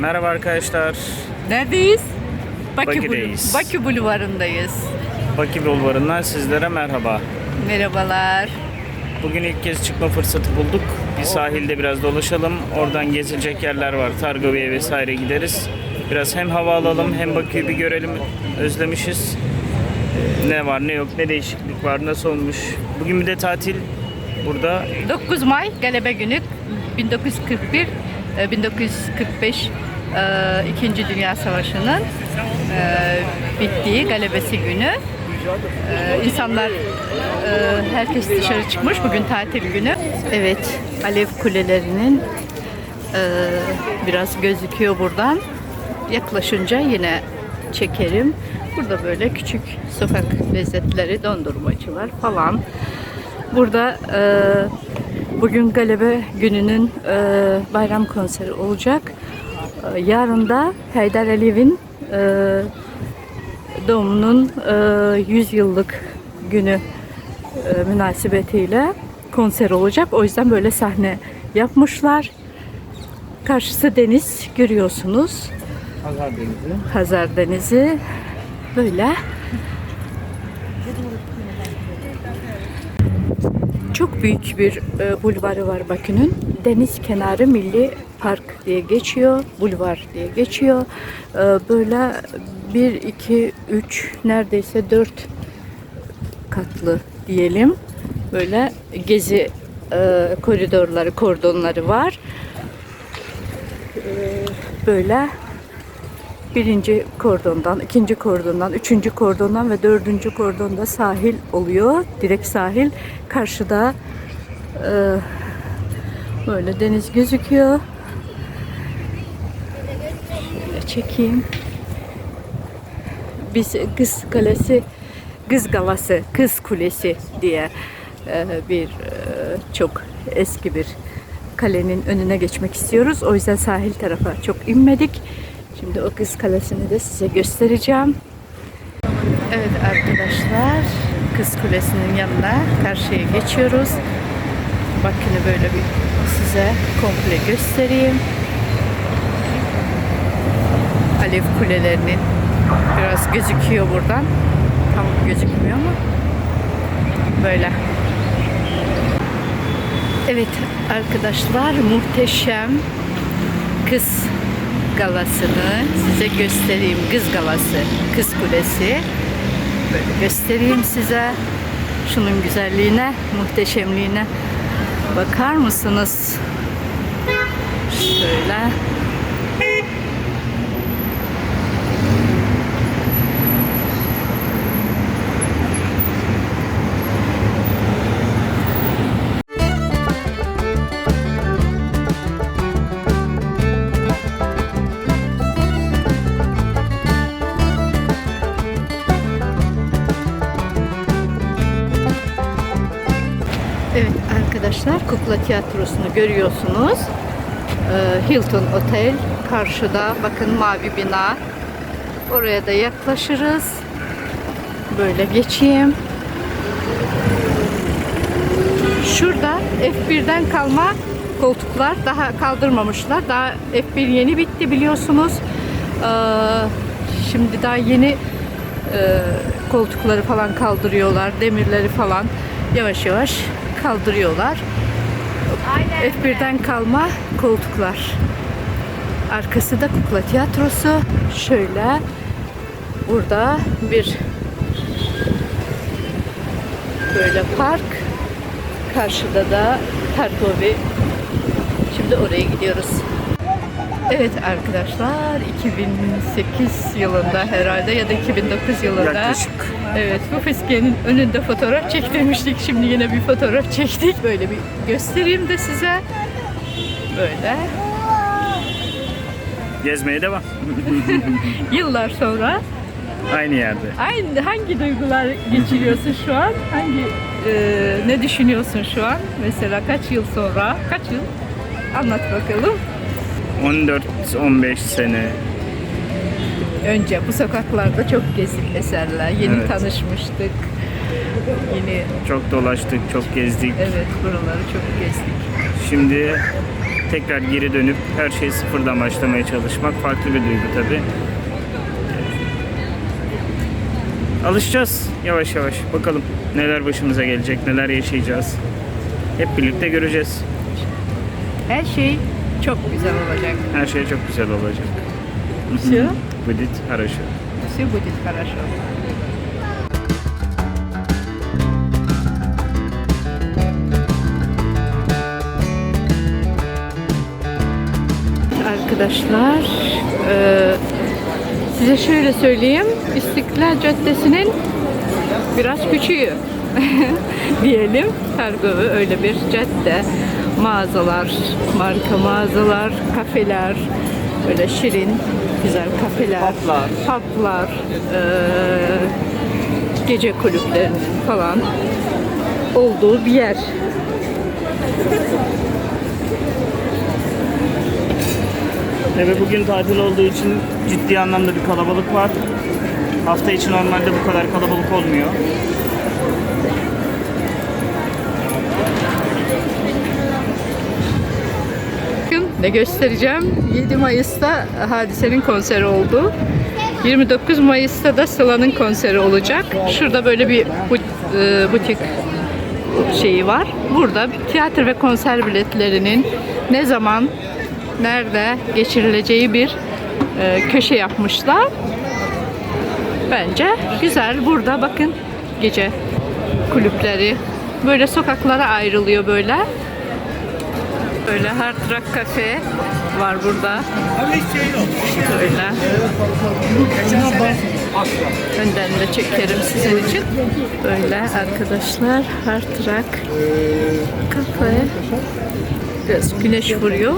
Merhaba arkadaşlar. Neredeyiz? Bakü, Bakü'deyiz. Bakü Bulvarı'ndayız. Bakü Bulvarı'ndan sizlere merhaba. Merhabalar. Bugün ilk kez çıkma fırsatı bulduk. Bir sahilde biraz dolaşalım. Oradan gezilecek yerler var. Targovi'ye vesaire gideriz. Biraz hem hava alalım hem Bakü'yü bir görelim. Özlemişiz. Ne var ne yok, ne değişiklik var, nasıl olmuş. Bugün bir de tatil. Burada 9 May Galebe Günü 1941 e, 1945 e, İkinci Dünya Savaşı'nın e, bittiği galebesi günü. E, İnsanlar e, herkes dışarı çıkmış. Bugün tatil günü. Evet, Alev kulelerinin e, biraz gözüküyor buradan. Yaklaşınca yine çekerim. Burada böyle küçük sokak lezzetleri, dondurmacılar falan. Burada e, bugün Galebe gününün e, bayram konseri olacak. E, yarın da Haydar Aliyev'in e, doğumunun e, 100 yıllık günü e, münasebetiyle konser olacak. O yüzden böyle sahne yapmışlar. Karşısı deniz görüyorsunuz. Hazar Denizi. Hazar Denizi böyle. Çok büyük bir e, bulvarı var Bakü'nün. Deniz kenarı Milli Park diye geçiyor, bulvar diye geçiyor. E, böyle 1, 2, 3, neredeyse 4 katlı diyelim. Böyle gezi e, koridorları, kordonları var. E, böyle birinci kordondan, ikinci kordondan, üçüncü kordondan ve dördüncü kordonda sahil oluyor. Direkt sahil. Karşıda e, böyle deniz gözüküyor. Şöyle çekeyim. Biz Kız Kalesi, Kız Galası, Kız Kulesi diye e, bir e, çok eski bir kalenin önüne geçmek istiyoruz. O yüzden sahil tarafa çok inmedik. Şimdi o Kız Kalesi'ni de size göstereceğim. Evet arkadaşlar, Kız Kulesi'nin yanına karşıya geçiyoruz. Bakın böyle bir size komple göstereyim. Alev kulelerinin biraz gözüküyor buradan. Tam gözükmüyor mu? Böyle. Evet arkadaşlar muhteşem kız galasını size göstereyim. Kız galası, kız kulesi. Böyle göstereyim size. Şunun güzelliğine, muhteşemliğine bakar mısınız? Şöyle. Arkadaşlar kukla tiyatrosunu görüyorsunuz. Ee, Hilton Otel karşıda bakın mavi bina. Oraya da yaklaşırız. Böyle geçeyim. Şurada F1'den kalma koltuklar daha kaldırmamışlar. Daha F1 yeni bitti biliyorsunuz. Ee, şimdi daha yeni e, koltukları falan kaldırıyorlar. Demirleri falan yavaş yavaş kaldırıyorlar. F1'den kalma koltuklar. Arkası da kukla tiyatrosu. Şöyle burada bir böyle park. Karşıda da Tarkovi. Şimdi oraya gidiyoruz. Evet arkadaşlar 2008 yılında herhalde ya da 2009 yılında Yaklaşık. Evet bu fiskenin önünde fotoğraf çektirmiştik. Şimdi yine bir fotoğraf çektik. Böyle bir göstereyim de size. Böyle gezmeye devam. yıllar sonra Aynı yerde. aynı hangi duygular geçiriyorsun şu an? Hangi e, ne düşünüyorsun şu an? Mesela kaç yıl sonra? Kaç yıl? Anlat bakalım. 14-15 sene. Önce bu sokaklarda çok gezdik eserler. Yeni Evet. tanışmıştık. Yeni Çok dolaştık, çok gezdik. evet buraları çok gezdik. Şimdi tekrar geri dönüp her şeyi sıfırdan başlamaya çalışmak farklı bir duygu tabii. Alışacağız yavaş yavaş. Bakalım neler başımıza gelecek, neler yaşayacağız. Hep birlikte göreceğiz. Her şey çok güzel olacak. Her şey çok güzel olacak. Все, Будет хорошо. все будет хорошо. Arkadaşlar, eee, size şöyle söyleyeyim. İstiklal Caddesi'nin biraz küçüğü diyelim. Kargovu öyle bir cadde. Mağazalar, marka mağazalar, kafeler, böyle şirin, güzel kafeler, Publar. publar, eee, gece kulüplerinin falan olduğu bir yer. Evet bugün tatil olduğu için ciddi anlamda bir kalabalık var. Hafta içi normalde bu kadar kalabalık olmuyor. Ne göstereceğim. 7 Mayıs'ta Hadise'nin konseri oldu. 29 Mayıs'ta da Sıla'nın konseri olacak. Şurada böyle bir e, butik şeyi var. Burada tiyatro ve konser biletlerinin ne zaman, nerede geçirileceği bir e, köşe yapmışlar. Bence güzel. Burada bakın gece kulüpleri böyle sokaklara ayrılıyor böyle. Böyle Hard Rock Cafe var burada. Böyle. Önden de çekerim sizin için. Böyle arkadaşlar Hard Rock Cafe. Biraz güneş vuruyor.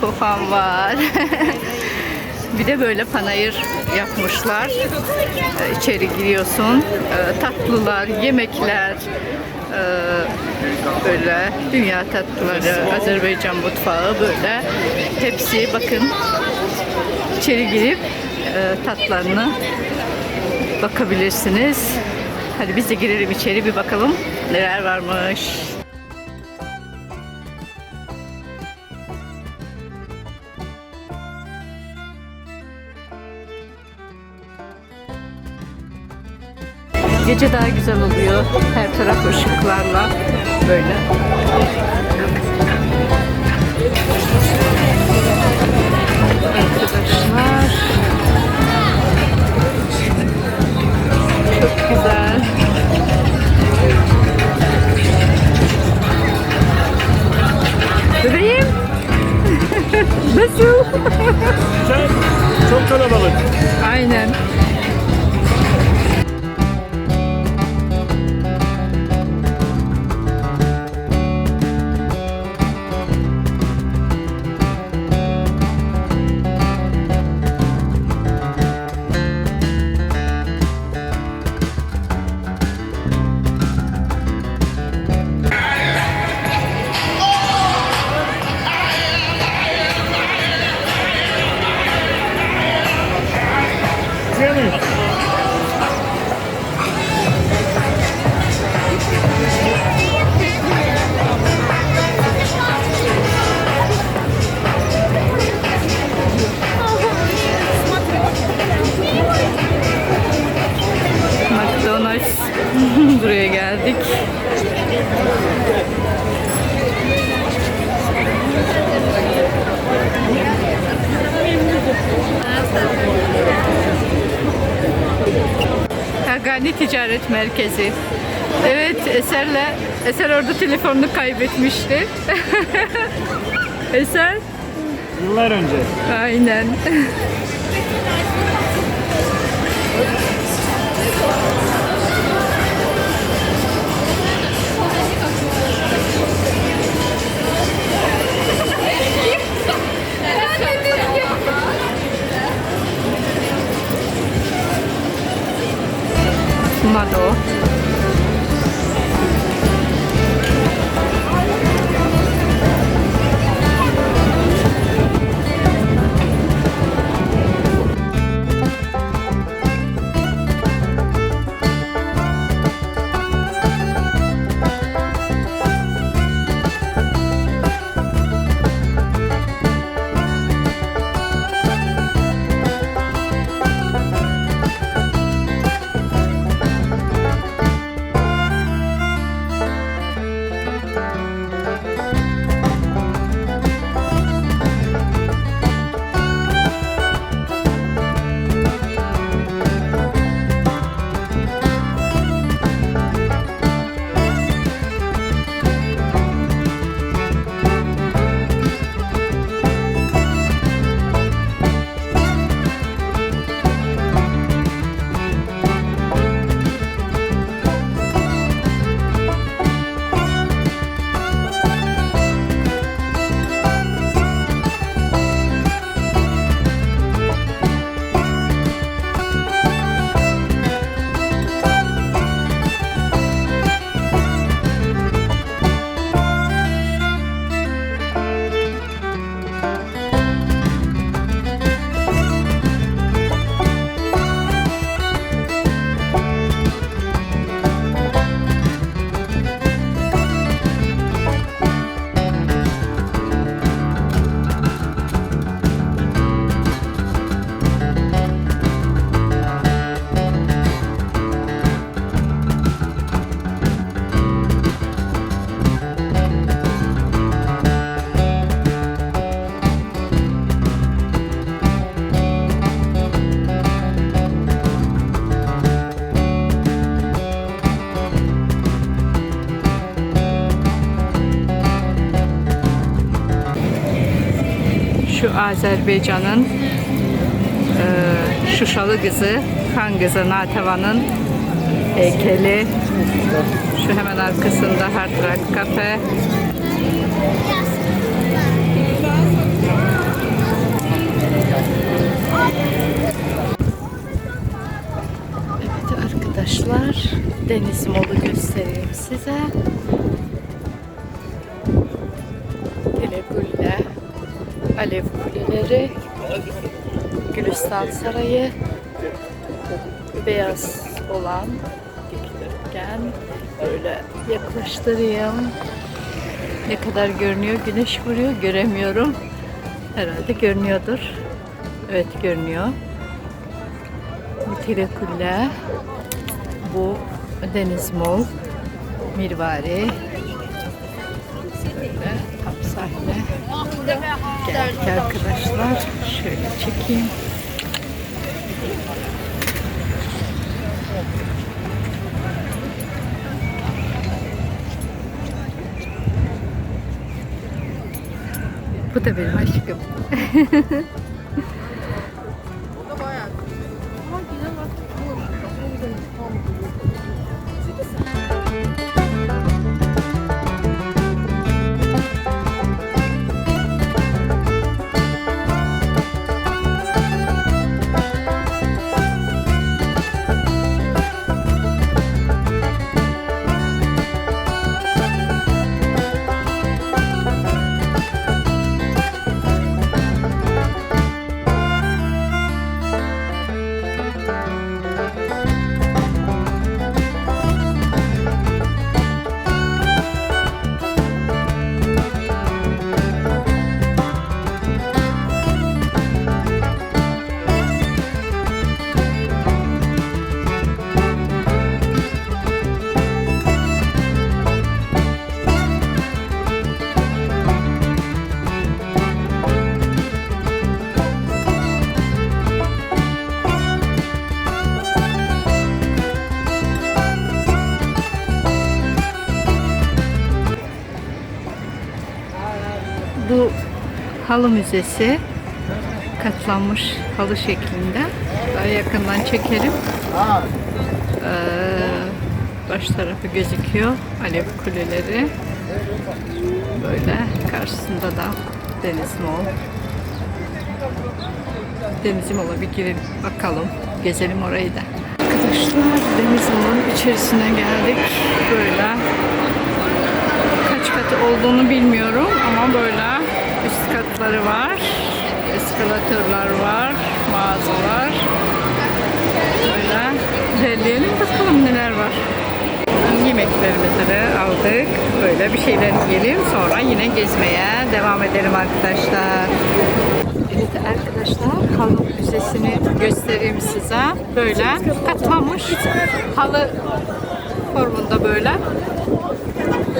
Kofan var. bir de böyle panayır yapmışlar. Ee, İçeri giriyorsun. Ee, Tatlılar, yemekler, ee, böyle dünya tatlıları, Azerbaycan mutfağı böyle. Hepsi bakın içeri girip e, tatlarını bakabilirsiniz. Hadi biz de girelim içeri bir bakalım neler varmış. Gece daha güzel oluyor. Her taraf ışıklarla böyle. Arkadaşlar. Çok güzel. Bebeğim. Nasıl? Güzel, çok kalabalık. Aynen. Merkezi. Evet Eser'le Eser orada telefonunu kaybetmişti. Eser Yıllar önce. aynen. Bunlar da o. Şu Azerbaycan'ın e, Şuşalı kızı, Han kızı Nateva'nın heykeli. Şu hemen arkasında Hard Rock Cafe. Evet arkadaşlar, deniz molu göstereyim size. Alev Kuleleri, Gülistan Sarayı, beyaz olan dikdörtgen. Böyle yaklaştırayım. Ne kadar görünüyor? Güneş vuruyor. Göremiyorum. Herhalde görünüyordur. Evet görünüyor. Bu Telegülle. Bu Deniz Mol. Mirvari. Geldik arkadaşlar. Şöyle çekeyim. Bu da benim aşkım. halı müzesi katlanmış halı şeklinde. Daha yakından çekelim. Ee, baş tarafı gözüküyor. Alev kuleleri. Böyle karşısında da deniz mol. Deniz mola bir girelim bakalım. Gezelim orayı da. arkadaşlar denizin içerisine geldik. Böyle kaç katı olduğunu bilmiyorum ama böyle katları var. Eskalatörler var, mağazalar. Böyle ilerleyelim bakalım neler var. Yemeklerimizi de aldık. Böyle bir şeyler yiyelim. Sonra yine gezmeye devam edelim arkadaşlar. Evet arkadaşlar halı müzesini göstereyim size. Böyle katlanmış halı formunda böyle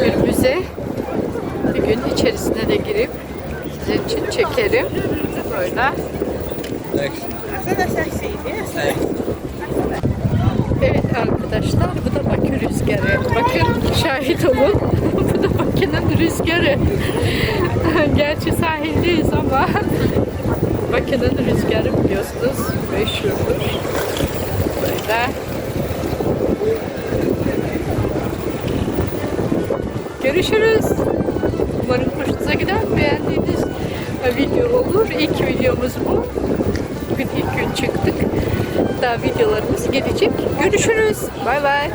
bir müze. Bir gün içerisine de girip sizin için çekerim. Böyle. Evet arkadaşlar bu da Bakü rüzgarı. Bakın şahit olun. bu da Bakü'nün rüzgarı. Gerçi sahildeyiz ama Bakü'nün rüzgarı biliyorsunuz meşhurdur. Böyle. Görüşürüz. Umarım hoşunuza giden beğendiğiniz video olur. İlk videomuz bu. Bugün ilk gün çıktık. Daha videolarımız gelecek. Görüşürüz. Bay bay.